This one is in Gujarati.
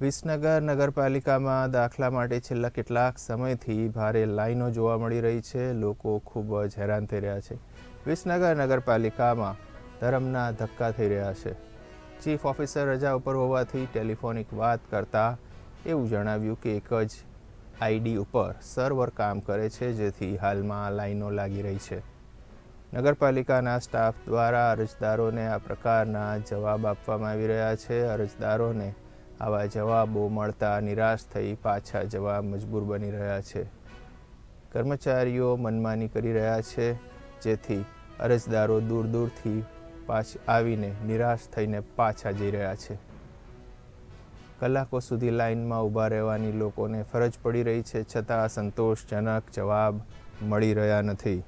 વિસનગર નગરપાલિકામાં દાખલા માટે છેલ્લા કેટલાક સમયથી ભારે લાઈનો જોવા મળી રહી છે. લોકો ખૂબ જ હેરાન થઈ રહ્યા છે. વિસનગર નગરપાલિકામાં ધર્મના ધક્કા થઈ રહ્યા છે. ચીફ ઓફિસર રજા ઉપર હોવાથી ટેલિફોનિક વાત કરતાં એવું જણાવ્યું કે એક જ આઈડી ઉપર સર્વર કામ કરે છે, જેથી હાલમાં લાઈનો લાગી રહી છે. નગરપાલિકાના સ્ટાફ દ્વારા અરજદારોને આ પ્રકારના જવાબ આપવામાં આવી રહ્યા છે. અરજદારોને આવા જવાબો મળતા નિરાશ થઈ પાછા જવા મજબૂર બની રહ્યા છે. કર્મચારીઓ મનમાની કરી રહ્યા છે, જેથી અરજદારો દૂર દૂરથી પાછ આવીને નિરાશ થઈને પાછા જઈ રહ્યા છે. કલાકો સુધી લાઇનમાં ઊભા રહેવાની લોકોને ફરજ પડી રહી છે, છતાં સંતોષજનક જવાબ મળી રહ્યા નથી.